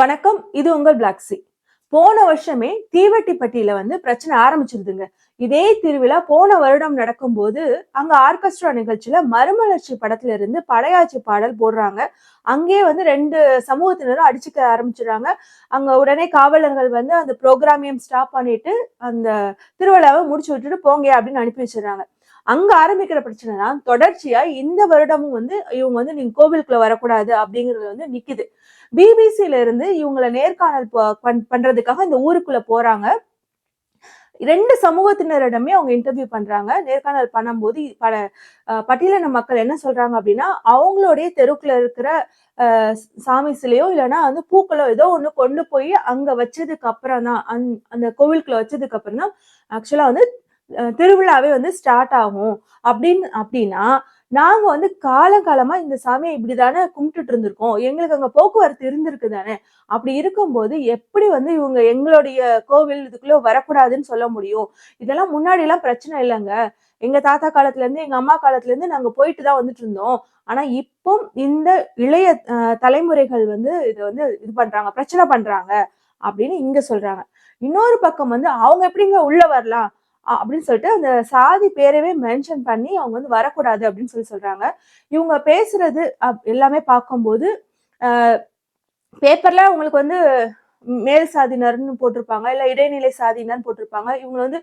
வணக்கம் இது உங்கள் பிளாக்ஸி போன வருஷமே தீவட்டிப்பட்டியில வந்து பிரச்சனை ஆரம்பிச்சிருதுங்க. இதே திருவிழா போன வருடம் நடக்கும்போது அங்க ஆர்கெஸ்ட்ரா நிகழ்ச்சியில மறுமலர்ச்சி படத்துல இருந்து படையாச்சி பாடல் போடுறாங்க. அங்கேயே வந்து ரெண்டு சமூகத்தினரும் அடிச்சுக்க ஆரம்பிச்சிடுறாங்க. அங்க உடனே காவலர்கள் வந்து அந்த ப்ரோக்ராமையும் ஸ்டாப் பண்ணிட்டு அந்த திருவிழாவை முடிச்சு விட்டுட்டு போங்க அப்படின்னு அனுப்பி வச்சிடுறாங்க. அங்க ஆரம்பிக்கிற பிரச்சனைனா தொடர்ச்சியா இந்த வருடமும் வந்து இவங்க வந்து நீங்க கோவிலுக்குள்ள வரக்கூடாது அப்படிங்கிறது வந்து நிக்குது. பிபிசில இருந்து இவங்களை நேர்காணல் ப- பண்- பண்றதுக்காக இந்த ஊருக்குள்ள போறாங்க. ரெண்டு சமூகத்தினரிடமே அவங்க இன்டர்வியூ பண்றாங்க. நேர்காணல் பண்ணும்போது பல பட்டியலின மக்கள் என்ன சொல்றாங்க அப்படின்னா அவங்களுடைய தெருக்குள்ள இருக்கிற சாமி சிலையோ இல்லைன்னா வந்து பூக்களோ ஏதோ ஒண்ணு கொண்டு போய் அங்க வச்சதுக்கு அப்புறம் தான் அந் அந்த கோவிலுக்குள்ள வச்சதுக்கு அப்புறம் தான் ஆக்சுவலா வந்து திருவிழாவே வந்து ஸ்டார்ட் ஆகும். அப்படின்னு அப்படின்னா நாங்க வந்து காலகாலமா இந்த சாமியை இப்படி தானே கும்பிட்டுட்டு இருந்திருக்கோம். எங்களுக்கு அங்க போக்குவரத்து இருந்திருக்கு தானே. அப்படி இருக்கும்போது எப்படி வந்து இவங்க எங்களுடைய கோவில் இதுக்குள்ள வரக்கூடாதுன்னு சொல்ல முடியும்? இதெல்லாம் முன்னாடி எல்லாம் பிரச்சனை இல்லைங்க. எங்க தாத்தா காலத்துல இருந்து எங்க அம்மா காலத்துல இருந்து நாங்க போயிட்டு தான் வந்துட்டு இருந்தோம். ஆனா இப்போ இந்த இளைய அஹ், தலைமுறைகள் வந்து இதை வந்து இது பண்றாங்க பிரச்சனை பண்றாங்க அப்படின்னு இங்க சொல்றாங்க. இன்னொரு பக்கம் வந்து அவங்க எப்படிங்க உள்ள வரலாம்? அப்படின்னு சொல்லிட்டு அந்த சாதி பேரவே மென்ஷன் பண்ணி அவங்க வந்து வரக்கூடாது அப்படின்னு சொல்லி சொல்றாங்க. இவங்க பேசுறது அப்- எல்லாமே பார்க்கும்போது பேப்பர்ல உங்களுக்கு வந்து மேல் சாதியினர்னு போட்டிருப்பாங்க இல்ல இடைநிலை சாதியினர்னு போட்டிருப்பாங்க. இவங்க வந்து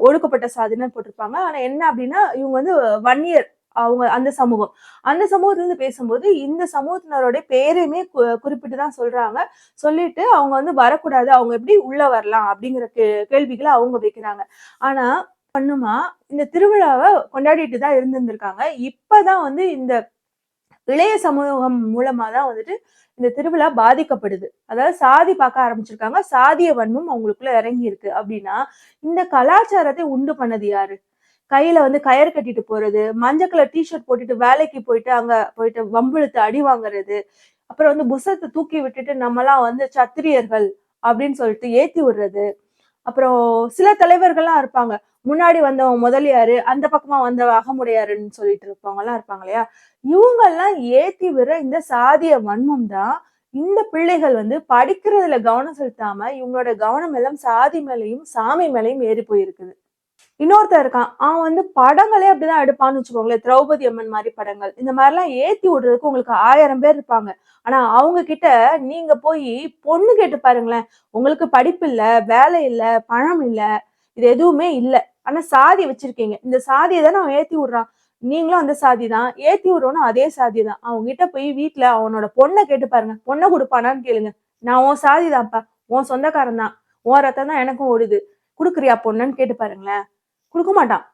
ஒடுக்கப்பட்ட சாதியினர் போட்டிருப்பாங்க. ஆனா என்ன அப்படின்னா இவங்க வந்து வன்னியர் அவங்க அந்த சமூகம். அந்த சமூகத்திலேருந்து பேசும்போது இந்த சமூகத்தினரோட பேரையுமே கு- குறிப்பிட்டு தான் சொல்றாங்க. சொல்லிட்டு அவங்க வந்து வரக்கூடாது. அவங்க எப்படி உள்ள வரலாம் அப்படிங்கிற கே கேள்விகளை அவங்க வைக்கிறாங்க. ஆனா பண்ணுமா இந்த திருவிழாவை கொண்டாடிட்டு தான் இருந்திருந்திருக்காங்க. இப்பதான் வந்து இந்த இளைய சமூகம் மூலமா தான் வந்துட்டு இந்த திருவிழா பாதிக்கப்படுது. அதாவது சாதி பார்க்க ஆரம்பிச்சிருக்காங்க. சாதிய வன்மம் அவங்களுக்குள்ள இறங்கி இருக்கு அப்படின்னா இந்த கலாச்சாரத்தை உண்டு பண்ணது யாரு? கையில வந்து கயிறு கட்டிட்டு போறது மஞ்சள் கலர் டிஷர்ட் போட்டுட்டு வேலைக்கு போயிட்டு அங்க போயிட்டு வம்பிழுத்து அடி வாங்குறது அப்புறம் வந்து புசத்தை தூக்கி விட்டுட்டு நம்மலாம் வந்து சத்திரியர்கள் அப்படின்னு சொல்லிட்டு ஏத்தி விடுறது. அப்புறம் சில தலைவர்கள்லாம் இருப்பாங்க. முன்னாடி வந்தவன் முதலியாரு அந்த பக்கமா வந்த அகமுடையாருன்னு சொல்லிட்டு இருப்பாங்கலாம் இருப்பாங்க இல்லையா? இவங்கெல்லாம் ஏத்தி விடுற இந்த சாதிய வன்மம் தான் இந்த பிள்ளைகள் வந்து படிக்கிறதுல கவனம் செலுத்தாம இவங்களோட கவனம் எல்லாம் சாதி மேலையும் சாமி மேலையும் ஏறி போயிருக்குது. இன்னொருத்தன் இருக்கான். அவன் வந்து படங்களே அப்படிதான் எடுப்பான்னு வச்சுக்கோங்களேன். திரௌபதி அம்மன் மாதிரி படங்கள். இந்த மாதிரிலாம் ஏத்தி விடுறதுக்கு உங்களுக்கு ஆயிரம் பேர் இருப்பாங்க. ஆனா அவங்க கிட்ட நீங்க போய் பொண்ணு கேட்டு பாருங்களேன். உங்களுக்கு படிப்பு இல்ல வேலை இல்ல பணம் இல்ல இது எதுவுமே இல்ல. ஆனா சாதி வச்சிருக்கீங்க. இந்த சாதியை தானே அவன் ஏத்தி விடுறான். நீங்களும் அந்த சாதி தான். ஏத்தி விடுறவனும் அதே சாதி தான். அவங்க கிட்ட போய் வீட்டுல அவனோட பொண்ணை கேட்டு பாருங்க. பொண்ணை கொடுப்பானான்னு கேளுங்க. நான் உன் சாதி தான்ப்பா. உன் சொந்தக்காரன் தான். உன் ரத்தம் தான் எனக்கும் ஓடுது. குடுக்குறியா பொண்ணுன்னு கேட்டு பாருங்களேன். கொடுக்க மாட்டான்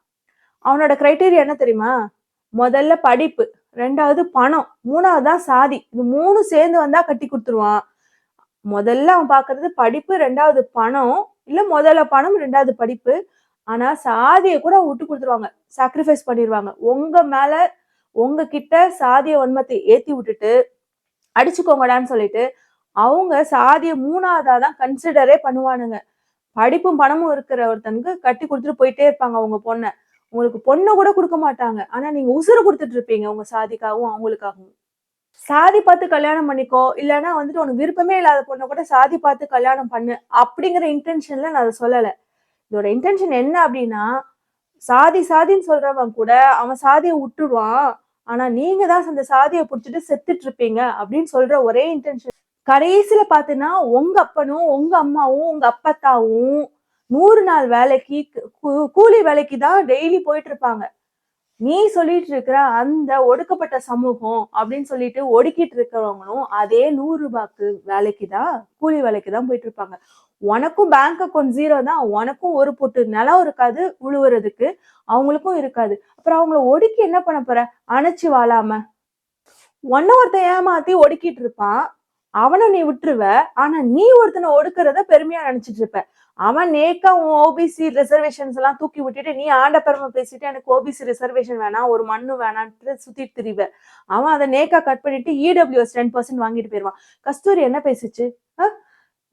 அவனோட கிரைட்டீரியா என்ன தெரியுமா? முதல்ல படிப்பு ரெண்டாவது பணம் மூணாவது தான் சாதி. இது மூணு சேர்ந்து வந்தா கட்டி கொடுத்துருவான். முதல்ல அவன் பாக்குறது படிப்பு ரெண்டாவது பணம் இல்ல முதல்ல பணம் ரெண்டாவது படிப்பு. ஆனா சாதியை கூட விட்டு கொடுத்துருவாங்க. சாக்ரிஃபைஸ் பண்ணிடுவாங்க உங்க மேல உங்க கிட்ட சாதிய வன்மத்தை ஏத்தி விட்டுட்டு அடிச்சுக்கோங்கடான்னு சொல்லிட்டு அவங்க சாதிய மூணாவதா தான் கன்சிடரே பண்ணுவானுங்க. படிப்பும் பணமும் இருக்கிற ஒருத்தனுக்கு கட்டி கொடுத்துட்டு போயிட்டே இருப்பாங்க அவங்க பொண்ணை. உங்களுக்கு பொண்ணை கூட கொடுக்க மாட்டாங்க. ஆனா நீங்க உசுறு கொடுத்துட்டு இருப்பீங்க உங்க சாதிக்காகவும் அவங்களுக்காகவும். சாதி பார்த்து கல்யாணம் பண்ணிக்கோ. இல்லைன்னா வந்துட்டு உனக்கு விருப்பமே இல்லாத பொண்ணை கூட சாதி பார்த்து கல்யாணம் பண்ணு அப்படிங்கிற இன்டென்ஷன்ல நான் அதை சொல்லலை. இதோட இன்டென்ஷன் என்ன அப்படின்னா சாதி சாதின்னு சொல்றவன் கூட அவன் சாதியை விட்டுடுவான் ஆனா நீங்க தான் அந்த சாதியை பிடிச்சிட்டு செத்துட்டு இருப்பீங்க அப்படின்னு சொல்ற ஒரே இன்டென்ஷன் கடைசியில பாத்தீங்கன்னா உங்க அப்பனும் உங்க அம்மாவும் உங்க அப்பத்தாவும் நூறு நாள் வேலைக்கு கூலி வேலைக்கு தான் டெய்லி போயிட்டு இருப்பாங்க நீ சொல்லிட்டு இருக்கிற அந்த ஒடுக்கப்பட்ட சமூகம் அப்படின்னு சொல்லிட்டு ஒடுக்கிட்டு இருக்கிறவங்களும் அதே நூறு ரூபாய்க்கு வேலைக்கு தான் கூலி வேலைக்கு தான் போயிட்டு இருப்பாங்க உனக்கும் பேங்க் அக்கௌண்ட் ஜீரோ தான் உனக்கும் ஒரு பொட்டு நிலம் இருக்காது உழுவுறதுக்கு அவங்களுக்கும் இருக்காது. அப்புறம் அவங்கள ஒடுக்கி என்ன பண்ண போற? அணைச்சு வாழாம. ஒன்ன ஒருத்தன் ஏமாத்தி ஒடுக்கிட்டு இருப்பான் அவனை நீ விட்டுருவ ஆனா நீ ஒருத்தனை ஒடுக்குறத பெருமையா நினைச்சிட்டு இருப்ப அவன் நேக்கா உன் ஓபிசி ரிசர்வேஷன்ஸ் எல்லாம் தூக்கி விட்டுட்டு நீ ஆண்ட பெருமை பேசிட்டு எனக்கு ஓபிசி ரிசர்வேஷன் வேணாம் ஒரு மண்ணு வேணான்ட்டு சுத்திட்டு திரிவ. அவன் அதை நேக்கா கட் பண்ணிட்டு இடபிள்யூஎஸ் டென் பர்சன்ட் வாங்கிட்டு போயிருவான். கஸ்தூரி என்ன பேசுச்சு?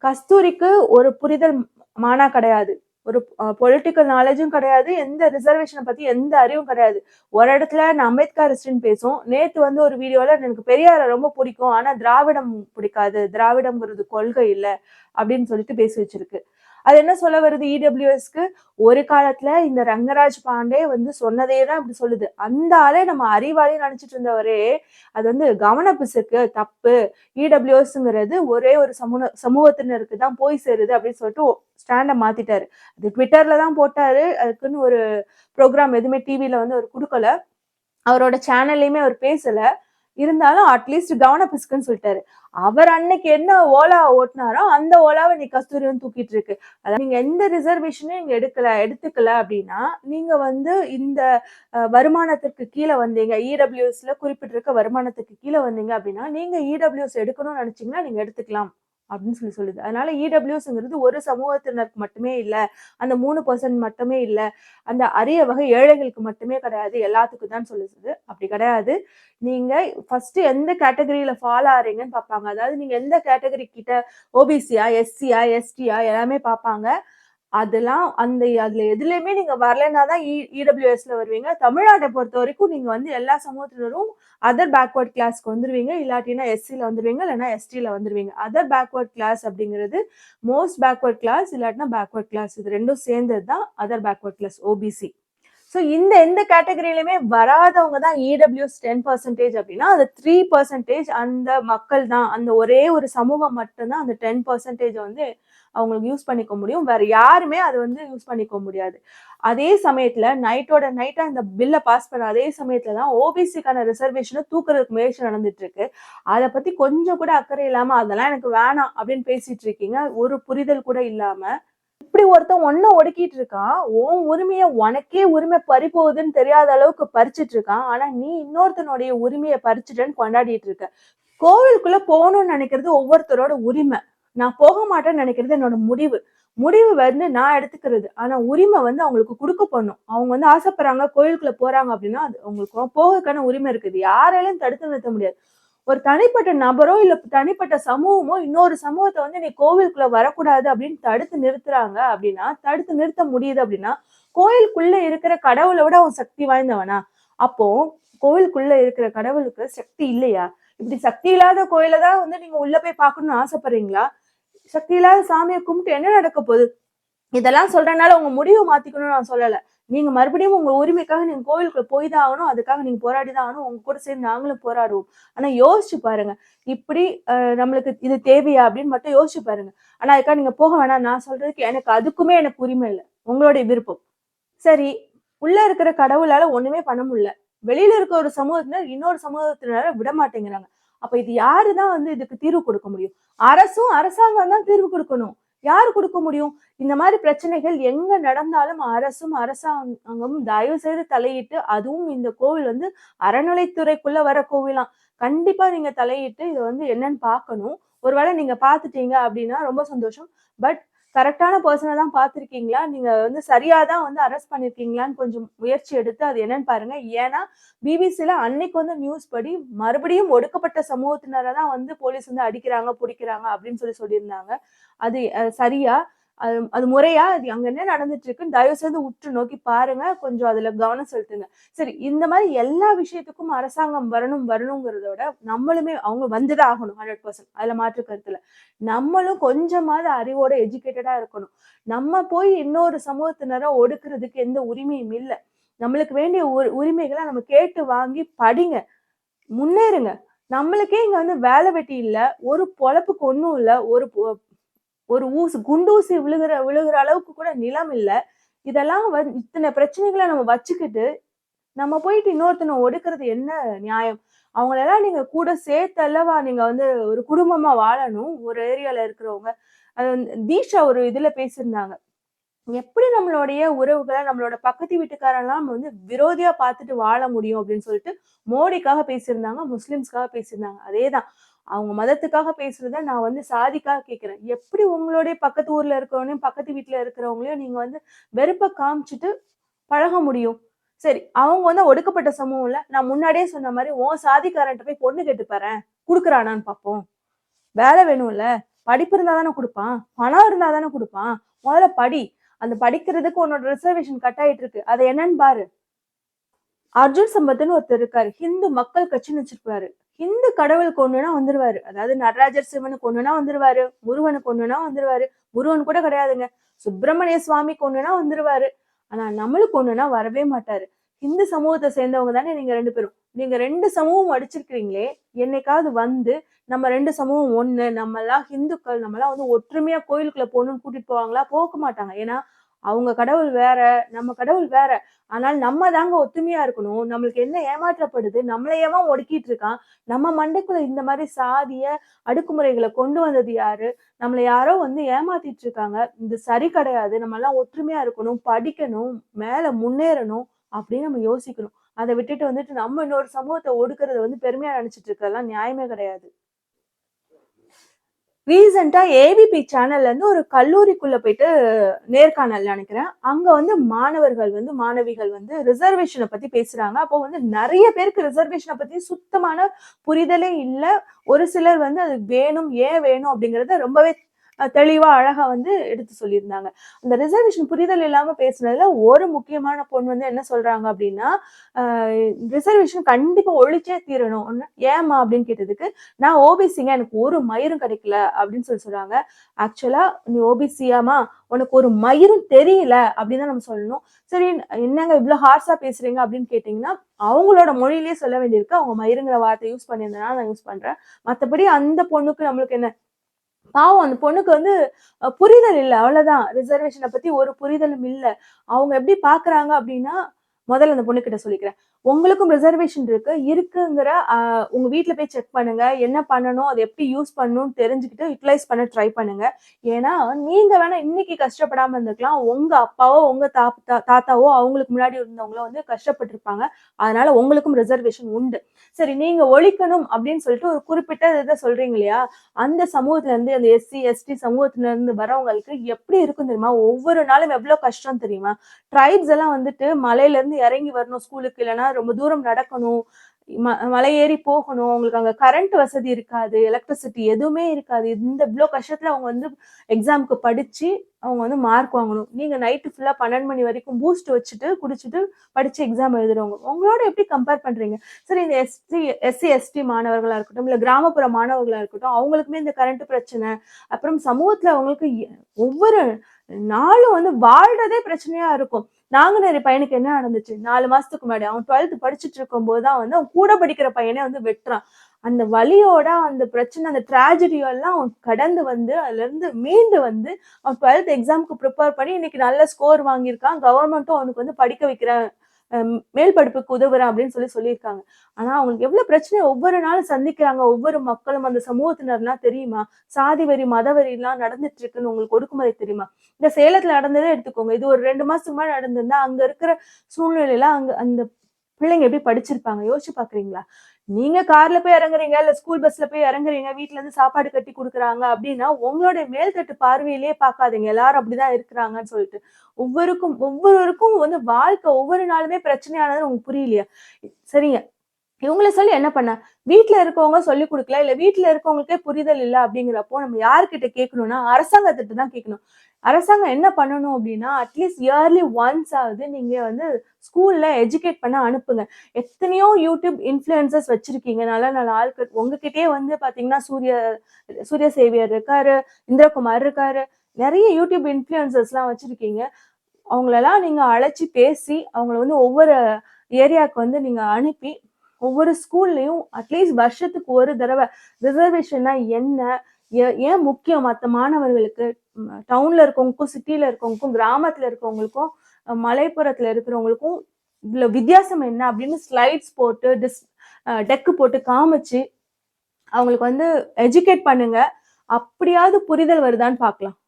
கஸ்தூரிக்கு ஒரு புரிதல் மானா கிடையாது. ஒரு பொலிட்டிக்கல் நாலேஜும் கிடையாது எந்த ரிசர்வேஷனை பத்தி எந்த அறிவும் கிடையாது. ஒரு இடத்துல நான் அம்பேத்கரிஸ்ட்னு பேசும் நேத்து வந்து ஒரு வீடியோல எனக்கு பெரியாரை ரொம்ப பிடிக்கும் ஆனா திராவிடம் பிடிக்காது திராவிடம்ங்கிறது கொள்கை இல்லை அப்படின்னு சொல்லிட்டு பேசி வச்சிருக்கு. அது என்ன சொல்ல வருது? இடபிள்யூஎஸ்க்கு ஒரு காலத்துல இந்த ரங்கராஜ் பாண்டே வந்து சொன்னதே தான் இப்படி சொல்லுது. அந்த ஆளே நம்ம அறிவாளி நினைச்சிட்டு இருந்தவரே அது வந்து கவனப்பிசுக்கு தப்பு. இடபிள்யூஎஸ்ங்கிறது ஒரே ஒரு சமூக சமூகத்தினருக்கு தான் போய் சேருது அப்படின்னு சொல்லிட்டு ஸ்டாண்டை மாத்திட்டாரு. அது ட்விட்டர்ல தான் போட்டாரு. அதுக்குன்னு ஒரு ப்ரோக்ராம் எதுவுமே டிவியில வந்து அவர் கொடுக்கல. அவரோட சேனல்லையுமே அவர் பேசல. இருந்தாலும் அட்லீஸ்ட் கவனப்பிசுக்குன்னு சொல்லிட்டாரு. அவர் அன்னைக்கு என்ன ஓலா ஓட்டினாரோ அந்த ஓலாவை நீ கஸ்தூரி வந்து தூக்கிட்டு இருக்கு. அதாவது நீங்க எந்த ரிசர்வேஷனும் நீங்க எடுக்கல எடுத்துக்கல அப்படின்னா நீங்க வந்து இந்த வருமானத்துக்கு கீழே வந்தீங்க. இடபிள்யூஎஸ்ல குறிப்பிட்டிருக்க வருமானத்துக்கு கீழே வந்தீங்க அப்படின்னா நீங்க இடபிள்யூஎஸ் எடுக்கணும்னு நினைச்சீங்கன்னா நீங்க எடுத்துக்கலாம். அப்படின்னு சொல்லி சொல்லுது. அதனால இடபிள்யூஸ்ங்கிறது ஒரு சமூகத்தினருக்கு மட்டுமே இல்லை அந்த மூணு பர்சன்ட் மட்டுமே இல்லை அந்த அரிய வகை ஏழைகளுக்கு மட்டுமே கிடையாது எல்லாத்துக்கும் தான் சொல்லுது. அப்படி கிடையாது. நீங்க ஃபர்ஸ்ட் எந்த கேட்டகரியில ஃபாலோ ஆறீங்கன்னு பார்ப்பாங்க. அதாவது நீங்க எந்த கேட்டகரி கிட்ட ஓபிசியா எஸ்சியா எஸ்டியா எல்லாமே பார்ப்பாங்க. அதெல்லாம் அந்த அதுல எதுலையுமே நீங்க வரலைன்னா தான் இடபிள்யூஎஸ்ல வருவீங்க. தமிழ்நாட்டை பொறுத்த வரைக்கும் நீங்க வந்து எல்லா சமூகத்தினரும் அதர் பேக்வர்ட் கிளாஸ்க்கு வந்துருவீங்க. இல்லாட்டினா எஸ்சியில் வந்துருவீங்க. இல்லைன்னா எஸ்டியில் வந்துருவீங்க. அதர் பேக்வர்ட் கிளாஸ் அப்படிங்கிறது மோஸ்ட் பேக்வர்ட் கிளாஸ் இல்லாட்டினா பேக்வர்ட் கிளாஸ் இது ரெண்டும் சேர்ந்தது தான் other backward class OBC so இந்த எந்த கேட்டகரியிலுமே வராதவங்க தான் இடபிள்யூஎஸ் டென் பர்சன்டேஜ் அப்படின்னா அது த்ரீ பர்சன்டேஜ் அந்த மக்கள் தான். அந்த ஒரே ஒரு சமூகம் மட்டும்தான் அந்த டென் பர்சன்டேஜ் வந்து அவங்களுக்கு யூஸ் பண்ணிக்க முடியும். வேற யாருமே அது வந்து யூஸ் பண்ணிக்க முடியாது. அதே சமயத்துல நைட்டோட நைட்டா இந்த பில்லை பாஸ் பண்ண அதே சமயத்துல தான் ஓபிசிக்கான ரிசர்வேஷனை தூக்குறதுக்கு முயற்சி நடந்துட்டு இருக்கு. அதை பத்தி கொஞ்சம் கூட அக்கறை இல்லாம அதெல்லாம் எனக்கு வேணாம் அப்படின்னு பேசிட்டு இருக்கீங்க. ஒரு புரிதல் கூட இல்லாம. இப்படி ஒருத்தன் ஒன்னும் ஒடுக்கிட்டு இருக்கான். உன் உரிமைய உனக்கே உரிமை பறி போகுதுன்னு தெரியாத அளவுக்கு பறிச்சிட்டு இருக்கான். ஆனா நீ இன்னொருத்தனுடைய உரிமையை பறிச்சுட்டேன்னு கொண்டாடிட்டு இருக்க. கோவிலுக்குள்ள போகணும்னு நினைக்கிறது ஒவ்வொருத்தரோட உரிமை. நான் போக மாட்டேன்னு நினைக்கிறது என்னோட முடிவு. முடிவு வந்து நான் எடுத்துக்கிறது. ஆனா உரிமை வந்து அவங்களுக்கு கொடுக்க பண்ணும் அவங்க வந்து ஆசைப்படுறாங்க கோயிலுக்குள்ள போறாங்க அப்படின்னா அது அவங்களுக்கு போகக்கான உரிமை இருக்குது. யாராலையும் தடுத்து நிறுத்த முடியாது. ஒரு தனிப்பட்ட நபரோ இல்ல தனிப்பட்ட சமூகமோ இன்னொரு சமூகத்தை வந்து நீ கோவிலுக்குள்ள வரக்கூடாது அப்படின்னு தடுத்து நிறுத்துறாங்க அப்படின்னா தடுத்து நிறுத்த முடியுது அப்படின்னா கோயிலுக்குள்ள இருக்கிற கடவுளை விட அவன் சக்தி வாய்ந்தவனா? அப்போ கோவிலுக்குள்ள இருக்கிற கடவுளுக்கு சக்தி இல்லையா? இப்படி சக்தி இல்லாத கோயில தான் வந்து நீங்க உள்ள போய் பார்க்கணும்னு ஆசைப்படுறீங்களா? சக்தி இல்லாத சாமியை கும்பிட்டு என்ன நடக்க போகுது? இதெல்லாம் சொல்றதுனால உங்க முடிவை மாத்திக்கணும்னு நான் சொல்லல. நீங்க மறுபடியும் உங்க உரிமைக்காக நீங்க கோவிலுக்குள்ள போய் தான் ஆகணும். அதுக்காக நீங்க போராடி தான் ஆகணும். உங்க கூட சேர்ந்து நாங்களும் போராடுவோம். ஆனா யோசிச்சு பாருங்க. இப்படி நம்மளுக்கு இது தேவையா அப்படின்னு மட்டும் யோசிச்சு பாருங்க. ஆனா அதுக்காக நீங்க போக வேணாம். நான் சொல்றதுக்கு எனக்கு அதுக்குமே எனக்கு உரிமை இல்லை. உங்களுடைய விருப்பம். சரி உள்ள இருக்கிற கடவுளால ஒண்ணுமே பண்ண முடியல. வெளியில இருக்க ஒரு சமூகத்தினர் இன்னொரு சமூகத்தினரை விட மாட்டேங்கிறாங்க. அப்ப இது யாருதான் வந்து இதுக்கு தீர்வு கொடுக்க முடியும்? அரசும் அரசாங்கம் தான் தீர்வு கொடுக்கணும். யார் கொடுக்க முடியும்? இந்த மாதிரி பிரச்சனைகள் எங்க நடந்தாலும் அரசும் அரசாங்கமும் தயவு செய்து தலையிட்டு அதுவும் இந்த கோவில் வந்து அறநிலைத்துறைக்குள்ள வர கோவிலாம். கண்டிப்பா நீங்க தலையிட்டு இதை வந்து என்னன்னு பார்க்கணும். ஒருவேளை நீங்க பார்த்துட்டீங்க அப்படின்னா ரொம்ப சந்தோஷம். பட் கரெக்டான பர்சனை தான் பார்த்துருக்கீங்களா? நீங்கள் வந்து சரியாக தான் வந்து அரெஸ்ட் பண்ணியிருக்கீங்களான்னு கொஞ்சம் முயற்சி எடுத்து அது என்னன்னு பாருங்க. ஏன்னா பிபிசியில் அன்னைக்கு வந்து நியூஸ் படி மறுபடியும் ஒடுக்கப்பட்ட சமூகத்தினரை தான் வந்து போலீஸ் வந்து அடிக்கிறாங்க பிடிக்கிறாங்க அப்படின்னு சொல்லி சொல்லியிருந்தாங்க. அது சரியா? அது அது முறையா அது அங்க என்ன நடந்துட்டு இருக்குன்னு தயவு செய்து உற்று நோக்கி பாருங்க. கொஞ்சம் அதுல கவனம் செலுத்துங்க. சரி இந்த மாதிரி எல்லா விஷயத்துக்கும் அரசாங்கம் வரணும் வரணுங்கிறத விட நம்மளுமே அவங்க வந்துதான் ஆகணும் ஹண்ட்ரட் பர்சன்ட் அதுல மாற்று கருத்துல நம்மளும் கொஞ்சமாவது அறிவோட எஜுகேட்டடா இருக்கணும். நம்ம போய் இன்னொரு சமூகத்தினரை ஒடுக்குறதுக்கு எந்த உரிமையும் இல்லை. நம்மளுக்கு வேண்டிய உரிமைகளை நம்ம கேட்டு வாங்கி படிங்க. முன்னேறுங்க. நம்மளுக்கே இங்க வந்து வேலை வெட்டி இல்லை. ஒரு பொழப்புக்கு ஒன்றும் இல்லை. ஒரு பொ- ஒரு ஊசி குண்டூசி விழுகிற விழுகிற அளவுக்கு கூட நிலம் இல்லை. இதெல்லாம் வந்து இத்தனை பிரச்சனைகளை நம்ம வச்சுக்கிட்டு நம்ம போயிட்டு இன்னொருத்தனை ஒடுக்கிறது என்ன நியாயம்? அவங்களெல்லாம் நீங்க கூட சேர்த்து அல்லவா நீங்க வந்து ஒரு குடும்பமா வாழணும்? ஒரு ஏரியால இருக்கிறவங்க. அது வந்து தீஷா ஒரு இதுல பேசியிருந்தாங்க. எப்படி நம்மளுடைய உறவுகளை நம்மளோட பக்கத்து வீட்டுக்காரெல்லாம் வந்து விரோதியா பார்த்துட்டு வாழ முடியும் அப்படின்னு சொல்லிட்டு மோடிக்காக பேசியிருந்தாங்க முஸ்லிம்ஸ்க்காக பேசியிருந்தாங்க. அதே தான் அவங்க மதத்துக்காக பேசுறத நான் வந்து சாதிக்காக கேட்கிறேன் எப்படி உங்களுடைய பக்கத்து ஊர்ல இருக்கிறவனையும் பக்கத்து வீட்டுல இருக்கிறவங்களையும் நீங்க வந்து வெறுப்பை காமிச்சிட்டு பழக முடியும்? சரி அவங்க வந்து ஒடுக்கப்பட்ட சமூகம்ல நான் முன்னாடியே சொன்ன மாதிரி உன் சாதிக்காரன்ட்ட போய் பொண்ணு கேட்டு கொடுக்குறானான்னு பார்ப்போம் வேலை வேணும்ல படிப்பு இருந்தா தானே கொடுப்பான். பணம் இருந்தா தானே கொடுப்பான். முதல்ல படி. அந்த படிக்கிறதுக்கு உன்னோட ரிசர்வேஷன் கட் ஆயிட்டு இருக்கு. அது என்னன்னு பாரு. அர்ஜுன் சம்பத்னு ஒருத்தர் இருக்காரு. ஹிந்து மக்கள் கட்சின்னு வச்சிருப்பாரு. ஹிந்து கடவுளுக்கு கொண்டுனா வந்துருவாரு. அதாவது நடராஜர் சிவனுக்கு கொண்டுனா வந்துருவாரு. முருகனு கொண்டுனா வந்துருவாரு. முருகன் கூட கிடையாதுங்க. சுப்பிரமணிய சுவாமிக்கு கொண்டுனா வந்துருவாரு. ஆனா நம்மளுக்கு கொண்டுனா வரவே மாட்டாரு. ஹிந்து சமூகத்தை சேர்ந்தவங்க தானே நீங்க ரெண்டு பேரும். நீங்க ரெண்டு சமூகம் அடிச்சிருக்கிறீங்களே என்னைக்காவது வந்து நம்ம ரெண்டு சமூகம் ஒண்ணு நம்ம எல்லாம் ஹிந்துக்கள் நம்ம எல்லாம் வந்து ஒற்றுமையா கோயிலுக்குள்ள போகணும்னு கூட்டிட்டு போவாங்களா? போக மாட்டாங்க. ஏன்னா அவங்க கடவுள் வேற நம்ம கடவுள் வேற. ஆனால் நம்ம தாங்க ஒத்துமையா இருக்கணும். நம்மளுக்கு என்ன ஏமாற்றப்படுது நம்மளையவா ஒடுக்கிட்டு இருக்கான்? நம்ம மண்டைக்குள்ள இந்த மாதிரி சாதிய அடுக்குமுறைகளை கொண்டு வந்தது யாரு? நம்மளை யாரோ வந்து ஏமாத்திட்டு இருக்காங்க. இது சரி கிடையாது. நம்ம எல்லாம் ஒற்றுமையா இருக்கணும் படிக்கணும் மேல முன்னேறணும் அப்படின்னு நம்ம யோசிக்கணும். அதை விட்டுட்டு வந்துட்டு நம்ம இன்னொரு சமூகத்தை ஒடுக்குறத வந்து பெருமையா நினைச்சிட்டு இருக்கலாம் நியாயமே கிடையாது. ரீசெண்டாக ஏபிபி சேனல்லேருந்து ஒரு கல்லூரிக்குள்ளே போயிட்டு நேர்காணல் நினைக்கிறேன். அங்கே வந்து மாணவர்கள் வந்து மாணவிகள் வந்து ரிசர்வேஷனை பற்றி பேசுகிறாங்க அப்போ வந்து நிறைய பேருக்கு ரிசர்வேஷனை பற்றி சுத்தமான புரிதலே இல்லை. ஒரு சிலர் வந்து அது வேணும் ஏன் வேணும் அப்படிங்கறத ரொம்பவே தெளிவாக அழகாக வந்து எடுத்து சொல்லியிருந்தாங்க. அந்த ரிசர்வேஷன் புரிதல் இல்லாமல் பேசுனதுல ஒரு முக்கியமான பொண்ணு வந்து என்ன சொல்கிறாங்க அப்படின்னா ரிசர்வேஷன் கண்டிப்பாக ஒழிச்சே தீரணும். ஒன்று ஏம்மா அப்படின்னு கேட்டதுக்கு நான் ஓபிசிங்க எனக்கு ஒரு மயிரும் கிடைக்கல அப்படின்னு சொல்லி சொல்கிறாங்க ஆக்சுவலாக நீ ஓபிசியாமா உனக்கு ஒரு மயிரும் தெரியல அப்படின்னு தான் நம்ம சொல்லணும். சரி என்னங்க இவ்வளோ ஹார்ஸாக பேசுறீங்க அப்படின்னு கேட்டிங்கன்னா அவங்களோட மொழியிலேயே சொல்ல வேண்டியிருக்கு. அவங்க மயிருங்கிற வார்த்தை யூஸ் பண்ணியிருந்தனால நான் யூஸ் பண்ணுறேன் மற்றபடி அந்த பொண்ணுக்கு நம்மளுக்கு என்ன பாவம் அந்த பொண்ணுக்கு வந்து புரிதல் இல்லை. அவ்வளவுதான். ரிசர்வேஷனை பத்தி ஒரு புரிதலும் இல்லை. அவங்க எப்படி பாக்குறாங்க அப்படின்னா முதல்ல அந்த பொண்ணு கிட்ட சொல்லிக்கிறேன். உங்களுக்கும் ரிசர்வேஷன் இருக்கு. இருக்குங்கிற உங்க வீட்ல போய் செக் பண்ணுங்க. என்ன பண்ணணும் அதை எப்படி யூஸ் பண்ணணும்னு தெரிஞ்சுக்கிட்டு யூட்டிலைஸ் பண்ண ட்ரை பண்ணுங்க. ஏன்னா நீங்க வேணா இன்னைக்கு கஷ்டப்படாம இருந்திருக்கலாம் உங்க அப்பாவோ உங்க தாத்தா தாத்தாவோ அவங்களுக்கு முன்னாடி இருந்தவங்களோ வந்து கஷ்டப்பட்டிருப்பாங்க. அதனால உங்களுக்கும் ரிசர்வேஷன் உண்டு. சரி நீங்க ஒழிக்கணும் அப்படின்னு சொல்லிட்டு ஒரு குறிப்பிட்ட இதை சொல்றீங்க இல்லையா? அந்த சமூகத்துல இருந்து அந்த எஸ்சி எஸ்டி சமூகத்துல இருந்து வரவங்களுக்கு எப்படி இருக்கும் தெரியுமா? ஒவ்வொரு நாளும் எவ்வளவு கஷ்டம் தெரியுமா? ட்ரைப்ஸ் எல்லாம் வந்துட்டு மலையில இருந்து இறங்கி வரணும் ஸ்கூலுக்கு இல்லைன்னா ரொம்ப தூரம் நடக்கணும். ம- மலை ஏறி போகணும். அவங்களுக்கு அங்க கரண்ட் வசதி இருக்காது. எலக்ட்ரிசிட்டி எதுவுமே இருக்காது. இந்த இவ்வளோ கஷ்டத்துல அவங்க வந்து எக்ஸாமுக்கு படிச்சு அவங்க வந்து மார்க் வாங்கணும். நீங்க நைட்டு ஃபுல்லா பன்னெண்டு மணி வரைக்கும் பூஸ்ட் வச்சுட்டு குடிச்சிட்டு படிச்சு எக்ஸாம் எழுதுறவங்க. உங்களோட எப்படி கம்பேர் பண்றீங்க? சரி இந்த எஸ்டி எஸ்சி எஸ்டி மாணவர்களா இருக்கட்டும் இல்ல கிராமப்புற மாணவர்களா இருக்கட்டும் அவங்களுக்குமே இந்த கரண்ட் பிரச்சனை. அப்புறம் சமூகத்துல அவங்களுக்கு எ- ஒவ்வொரு நாளும் வந்து வாழ்றதே பிரச்சனையா இருக்கும். நாங்குநேரி பையனுக்கு என்ன நடந்துச்சு? நாலு மாசத்துக்கு முன்னாடி அவன் டுவெல்த் படிச்சுட்டு இருக்கும் போதுதான் வந்து அவன் கூட படிக்கிற பையனே வந்து வெட்டுறான். அந்த வழியோட அந்த பிரச்சனை அந்த ட்ராஜடியெல்லாம் அவன் கடந்து வந்து அதுல இருந்து மீண்டு வந்து அவன் டுவெல்த் எக்ஸாமுக்கு ப்ரிப்பேர் பண்ணி இன்னைக்கு நல்ல ஸ்கோர் வாங்கியிருக்கான். கவர்மெண்ட்டும் அவனுக்கு வந்து படிக்க வைக்கிறேன் மேல் படிப்புக்கு உதவுறேன் அப்படின்னு சொல்லி சொல்லியிருக்காங்க. ஆனா அவங்களுக்கு எவ்வளவு பிரச்சனை ஒவ்வொரு நாளும் சந்திக்கிறாங்க. ஒவ்வொரு மக்களும் அந்த சமூகத்தினர்லாம் தெரியுமா? சாதி வரி மத வரி எல்லாம் நடந்துட்டு இருக்குன்னு உங்களுக்கு ஒடுக்குமுறை தெரியுமா? இந்த சேலத்துல நடந்ததே எடுத்துக்கோங்க. இது ஒரு ரெண்டு மாசத்துக்கு முன்னாடி நடந்திருந்தா அங்க இருக்கிற சூழ்நிலையில அங்க அந்த பிள்ளைங்க எப்படி படிச்சிருப்பாங்க? யோசிச்சு பாக்குறீங்களா? நீங்க கார்ல போய் இறங்குறீங்க இல்ல ஸ்கூல் பஸ்ல போய் இறங்குறீங்க வீட்டுல இருந்து சாப்பாடு கட்டி கொடுக்குறாங்க அப்படின்னா உங்களுடைய மேல்தட்டு பார்வையிலேயே பார்க்காதீங்க. எல்லாரும் அப்படிதான் இருக்கிறாங்கன்னு சொல்லிட்டு. ஒவ்வொருக்கும் ஒவ்வொருவருக்கும் வந்து வாழ்க்கை ஒவ்வொரு நாளுமே பிரச்சனையானது உங்களுக்கு புரியலையா? சரிங்க. இவங்களை சொல்லி என்ன பண்ண? வீட்டில் இருக்கவங்க சொல்லி கொடுக்கல இல்ல வீட்டில் இருக்கவங்களுக்கே புரிதல் இல்ல அப்படிங்கிறப்போ நம்ம யார்கிட்ட கேட்கணும்னா அரசாங்கத்திட்ட தான் கேட்கணும். அரசாங்கம் என்ன பண்ணணும் அப்படின்னா அட்லீஸ்ட் இயர்லி ஒன்ஸ் ஆகுது நீங்க வந்து ஸ்கூல்ல எஜுகேட் பண்ண அனுப்புங்க. எத்தனையோ யூடியூப் இன்ஃப்ளூயன்சஸ் வச்சிருக்கீங்க. நல்ல நல்ல ஆட்கள் உங்ககிட்டயே வந்து பாத்தீங்கன்னா சூரிய சூரிய சேவியர் இருக்காரு இந்திரகுமார் இருக்காரு. நிறைய யூடியூப் இன்ஃப்ளூயன்சஸ்லாம் வச்சிருக்கீங்க. அவங்களெல்லாம் நீங்க அழைச்சி பேசி அவங்கள வந்து ஒவ்வொரு ஏரியாவுக்கு வந்து நீங்க அனுப்பி ஒவ்வொரு ஸ்கூல்லையும் அட்லீஸ்ட் வருஷத்துக்கு ஒரு தடவை ரிசர்வேஷன்னா என்ன? ஏ- ஏன் முக்கியம்? மற்ற மாணவர்களுக்கு டவுன்ல இருக்கவங்களுக்கும் சிட்டியில இருக்கவங்களுக்கும் கிராமத்துல இருக்கவங்களுக்கும் மலைப்புறத்துல இருக்கிறவங்களுக்கும் இதுல வித்தியாசம் என்ன அப்படின்னு ஸ்லைட்ஸ் போட்டு டிஸ் டெக்கு போட்டு காமிச்சு அவங்களுக்கு வந்து எஜுகேட் பண்ணுங்க. அப்படியாவது புரிதல் வருதான்னு பார்க்கலாம்.